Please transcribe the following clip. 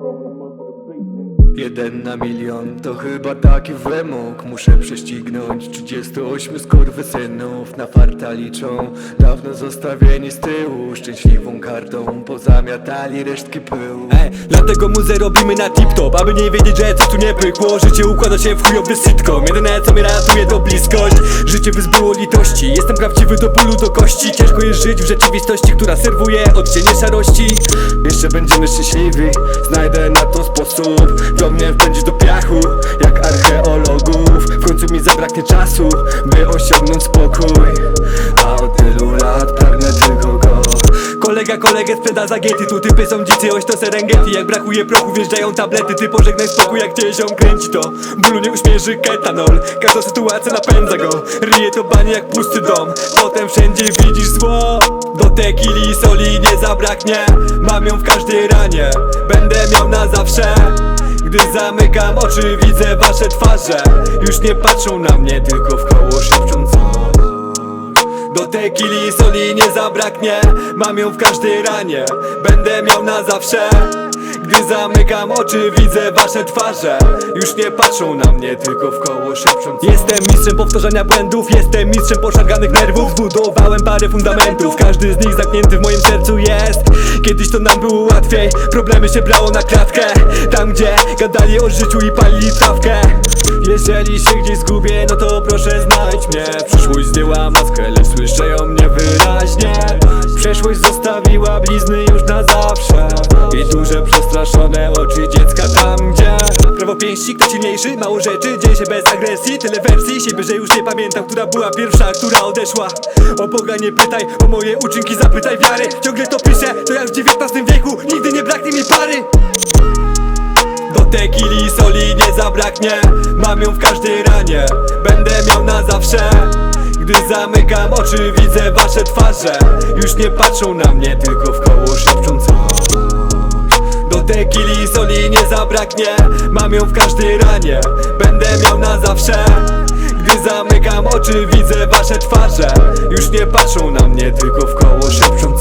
tomorrow, Jeden na milion to chyba taki wymóg. Muszę prześcignąć 38 skurwysynów Na farta liczą Dawno zostawieni z tyłu. Szczęśliwą kartą Pozamiatali resztki pyłu. Ej, dlatego muzę robimy na tip-top Aby nie wiedzieć, że coś tu nie pykło. Życie układa się w chujowy sitcom. Jedyne co mnie ratuje to bliskość. Życie wyzbyło litości. Jestem prawdziwy do bólu, do kości. Ciężko jest żyć w rzeczywistości, która serwuje odcienie szarości. Jeszcze będziemy szczęśliwi. Znajdę na to sposób Do mnie wpędzi do piachu Jak archeologów. W końcu mi zabraknie czasu By osiągnąć spokój Kolega kolegę sprzeda zagiety Tu typy są dzicy, oś to Serengeti. Jak brakuje prochu, wjeżdżają tablety Ty pożegnaj spokój, jak cię ziom kręci to. Bólu nie uśmierzy ketanol Każda sytuacja napędza go. Ryje to banie jak pusty dom Potem wszędzie widzisz zło. Do tequili i soli nie zabraknie Mam ją w każdej ranie. Będę miał na zawsze. Gdy zamykam oczy widzę wasze twarze. Już nie patrzą na mnie, tylko w koło szepczą coś do tequili i soli nie zabraknie. Mam ją w każdej ranie. Będę miał na zawsze Gdy zamykam oczy widzę wasze twarze. Już nie patrzą na mnie tylko w koło szepczą coś. Jestem mistrzem powtarzania błędów Jestem mistrzem poszarganych nerwów. Zbudowałem parę fundamentów Każdy z nich zamknięty w moim sercu jest. Kiedyś to nam było łatwiej Problemy się brało na klatkę. Tam gdzie gadali o życiu i palili trawkę. Jeżeli się gdzieś zgubię, no to proszę znajdź mnie. Przyszłość zdjęła maskę, lecz słyszę ją niewyraźnie. Przeszłość zostawiła blizny przestraszone oczy dziecka tam gdzie Prawo pięści, kto silniejszy, mało rzeczy Dzieje się bez agresji, tyle wersji Siebie, że już nie pamiętam, która była pierwsza, która odeszła. O Boga nie pytaj, o moje uczynki zapytaj wiary. Ciągle to piszę, to jak w XIX wieku. Nigdy nie braknie mi pary. Do tequili i soli nie zabraknie. Mam ją w każdej ranie. Będę miał na zawsze. Gdy zamykam oczy widzę wasze twarze. Już nie patrzą na mnie tylko w koło szepczą tequili i soli nie zabraknie. Mam ją w każdej ranie. Będę miał na zawsze. Gdy zamykam oczy widzę wasze twarze. Już nie patrzą na mnie tylko w koło szepczą coś